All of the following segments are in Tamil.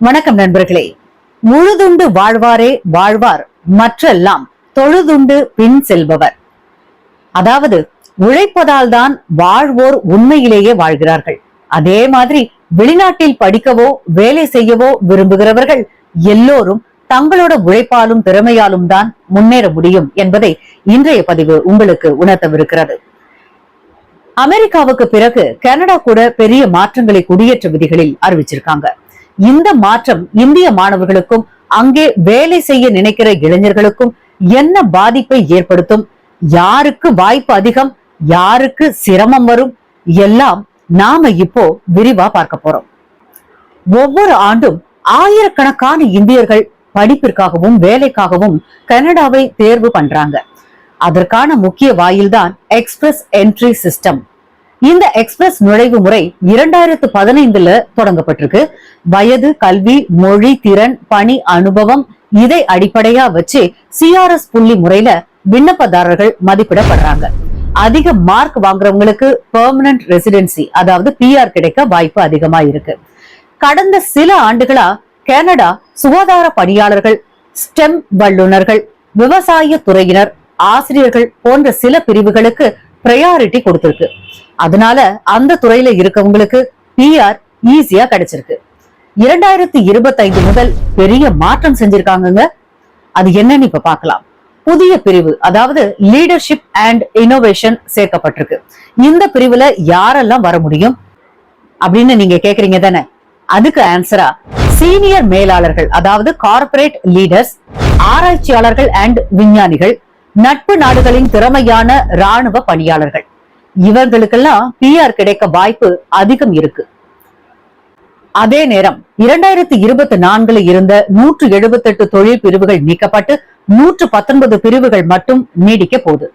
வணக்கம் நண்பர்களே. முழுதுண்டு வாழ்வாரே வாழ்வார் மற்றெல்லாம் தொழுதுண்டு பின் செல்பவர். அதாவது உழைப்பதால் தான் வாழ்வோர் உண்மையிலேயே வாழ்கிறார்கள். அதே மாதிரி வெளிநாட்டில் படிக்கவோ வேலை செய்யவோ விரும்புகிறவர்கள் எல்லோரும் தங்களோட உழைப்பாலும் திறமையாலும் தான் முன்னேற முடியும் என்பதை இன்றைய பதிவு உங்களுக்கு உணர்த்தவிருக்கிறது. அமெரிக்காவுக்கு பிறகு கனடா கூட பெரிய மாற்றங்களை குடியேற்ற விதிகளில் அறிவிச்சிருக்காங்க. இந்த மாற்றம் இந்திய மாணவர்களுக்கும் அங்கே வேலை செய்ய நினைக்கிற இளைஞர்களுக்கும் என்ன பாதிப்பை ஏற்படுத்தும்? யாருக்கு வாய்ப்பு அதிகம்? யாருக்கு சிரமம் வரும்? எல்லாம் நாம இப்போ விரிவா பார்க்க போறோம். ஒவ்வொரு ஆண்டும் ஆயிரக்கணக்கான இந்தியர்கள் படிப்பிற்காகவும் வேலைக்காகவும் கனடாவை தேர்வு பண்றாங்க. அதற்கான முக்கிய வாயில்தான் எக்ஸ்பிரஸ் என்ட்ரி சிஸ்டம். இந்த எக்ஸ்பிரஸ் நுழைவு முறை இரண்டாயிரத்து பதினைந்துல தொடங்கப்பட்டிருக்கு. வயது கல்வி மொழி திறன் பணி அனுபவம் இதை அடிப்படையா வச்சு சிஆர்எஸ் புள்ளி முறையில விண்ணப்பதாரர்கள் மதிப்பிடப்படுறாங்க. அதிக மார்க் வாங்குறவங்களுக்கு பெர்மனன்ட் ரெசிடென்சி அதாவது பிஆர் கிடைக்க வாய்ப்பு அதிகமா இருக்கு. கடந்த சில ஆண்டுகளா கனடா சுகாதார பணியாளர்கள் ஸ்டெம் வல்லுநர்கள் விவசாய துறையினர் ஆசிரியர்கள் போன்ற சில பிரிவுகளுக்கு ப்ரையாரிட்டி கொடுத்திருக்கு. அதனால அந்த துறையில இருக்கவங்களுக்கு பிஆர் ஈஸியா கிடைச்சிருக்கு. இரண்டாயிரத்தி இருபத்தைந்து முதல் பெரிய மாற்றம் செஞ்சிருக்காங்கங்க. அது என்னன்னு இப்ப பார்க்கலாம். புதிய பிரிவு அதாவது லீடர்ஷிப் அண்ட் இன்னோவேஷன் சேர்க்கப்பட்டிருக்கு. இந்த பிரிவுல யாரெல்லாம் வர முடியும் அப்படின்னு நீங்க கேக்குறீங்க தானே? அதுக்கு ஆன்சரா சீனியர் மேலாளர்கள் அதாவது கார்பரேட் லீடர்ஸ் ஆராய்ச்சியாளர்கள் அண்ட் விஞ்ஞானிகள் நட்பு நாடுகளின் திறமையான ராணுவ பணியாளர்கள். இவர்களுக்கெல்லாம் பிஆர் கிடைக்க வாய்ப்பு அதிகம் இருக்கு. அதே நேரம் இரண்டாயிரத்தி இருபத்தி நான்குல இருந்த நூற்று எழுபத்தி எட்டு தொழில் பிரிவுகள் நீக்கப்பட்டு நூற்று பத்தொன்பது பிரிவுகள் மட்டும் நீடிக்க போகுது.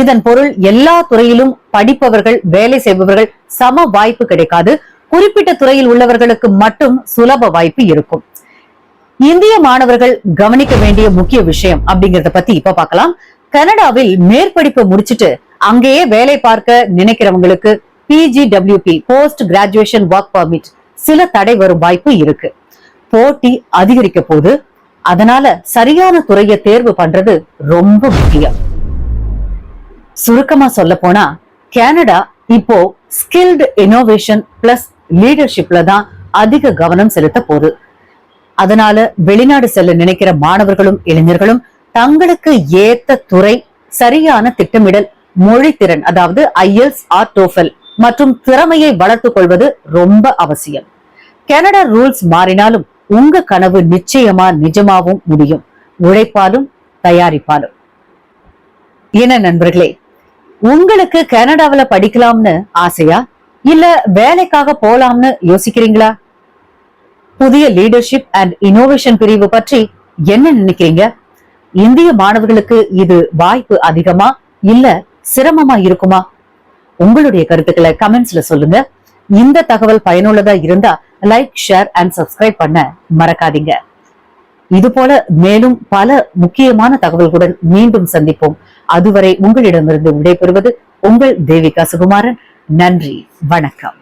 இதன் பொருள் எல்லா துறையிலும் படிப்பவர்கள் வேலை செய்பவர்கள் சம வாய்ப்பு கிடைக்காது. குறிப்பிட்ட துறையில் உள்ளவர்களுக்கு மட்டும் சுலப வாய்ப்பு இருக்கும். இந்திய மாணவர்கள் கவனிக்க வேண்டிய முக்கிய விஷயம் அப்படிங்கறத பத்தி இப்ப பார்க்கலாம். கனடாவில் மேற்படிப்பு முடிச்சிட்டு அங்கேயே வேலை பார்க்க நினைக்கிறவங்களுக்கு PGWP post graduation work permit சில தடை வரும் வாய்ப்பு இருக்கு. போட்டி அதிகரிக்க போது அதனால சரியான துறையை தேர்வு பண்றது ரொம்ப முக்கியம். சுருக்கமா சொல்ல போனா கனடா இப்போ ஸ்கில்டு இனோவேஷன் பிளஸ் லீடர்ஷிப்ல தான் அதிக கவனம் செலுத்த போகுது. அதனால வெளிநாடு செல்ல நினைக்கிற மாணவர்களும் இளைஞர்களும் தங்களுக்கு ஏத்த துறை சரியான திட்டமிடல் மொழி திறன் அதாவது ஐஎல்ஸ் ஆர் டோஃபல் மற்றும் திறமையை வளர்த்துக் கொள்வது ரொம்ப அவசியம். கனடா ரூல்ஸ் மாறினாலும் உங்க கனவு நிச்சயமா நிஜமாவும் முடியும். உழைப்பாலும் தயாரிப்பாலும். என்ன நண்பர்களே உங்களுக்கு கனடாவுல படிக்கலாம்னு ஆசையா? இல்ல வேலைக்காக போலாம்னு யோசிக்கிறீங்களா? புதிய லீடர்ஷிப் அண்ட் இனோவேஷன் பிரிவு பற்றி என்ன நினைக்கிறீங்க? இந்திய மாணவர்களுக்கு இது வாய்ப்பு அதிகமா இல்ல சிரமமா இருக்குமா? உங்களுடைய கருத்துக்களை கமெண்ட்ஸ்ல சொல்லுங்க. இந்த தகவல் பயனுள்ளதா இருந்தா லைக் ஷேர் அண்ட் சப்ஸ்கிரைப் பண்ண மறக்காதீங்க. இது போல மேலும் பல முக்கியமான தகவல்களுடன் மீண்டும் சந்திப்போம். அதுவரை உங்களிடமிருந்து விடைபெறுவது உங்கள் தேவிகா சுகுமாரன். நன்றி வணக்கம்.